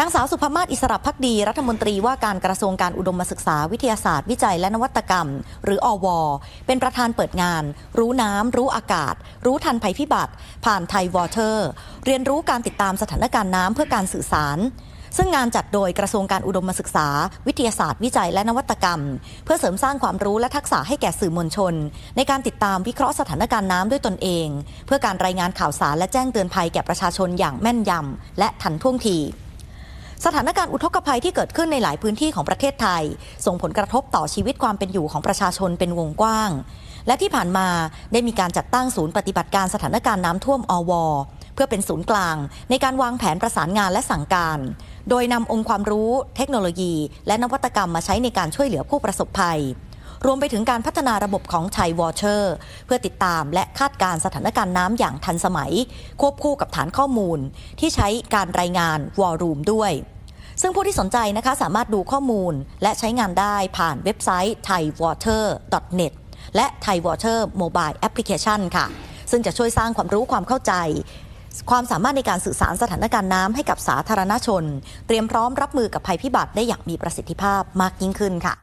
นางสาวสุภมาศอิสระพักดี รัฐมนตรีว่าการกระทรวงการอุดมศึกษาวิทยาศาสตร์ วิจัยและนวัตกรรม หรืออว เป็นประธานเปิดงาน รู้น้ำ รู้อากาศ รู้ทันภัยพิบัติ ผ่านไทยวอเตอร์ เรียนรู้การติดตามสถานการณ์น้ำเพื่อการสื่อสาร ซึ่งงานจัดโดยกระทรวงการอุดมศึกษา วิทยาศาสตร์วิจัยและนวัตกรรม เพื่อเสริมสร้างความรู้และทักษะให้แก่สื่อมวลชน ในการติดตามวิเคราะห์สถานการณ์น้ำด้วยตนเอง เพื่อการรายงานข่าวสารและแจ้งเตือนภัยแก่ประชาชนอย่างแม่นยำและทันท่วงที สถานการณ์อุทกภัยที่เกิดขึ้นในหลายพื้นที่ของประเทศไทย ส่งผลกระทบต่อชีวิตความเป็นอยู่ของประชาชนเป็นวงกว้าง และที่ผ่านมาได้มีการจัดตั้งศูนย์ปฏิบัติการสถานการณ์น้ำท่วมอวเพื่อเป็นศูนย์กลาง ในการวางแผนประสานงานและสั่งการ โดยนำองค์ความรู้ เทคโนโลยี และนวัตกรรมมาใช้ในการช่วยเหลือผู้ประสบภัย รวมไปถึงการพัฒนาระบบของชัยวอเชอร์ เพื่อติดตามและคาดการณ์สถานการณ์น้ำอย่างทันสมัย ควบคู่กับฐานข้อมูล ที่ใช้การรายงานวอลลุ่มด้วย ซึ่งผู้ที่สนใจนะคะสามารถดูข้อมูลและใช้งานได้ผ่านเว็บไซต์ thaiwater.net และ Thai Water Mobile Application ค่ะ ซึ่งจะช่วยสร้างความรู้ความเข้าใจ ความสามารถในการสื่อสารสถานการณ์น้ำให้กับสาธารณชน เตรียมพร้อมรับมือกับภัยพิบัติได้อย่างมีประสิทธิภาพมากยิ่งขึ้นค่ะ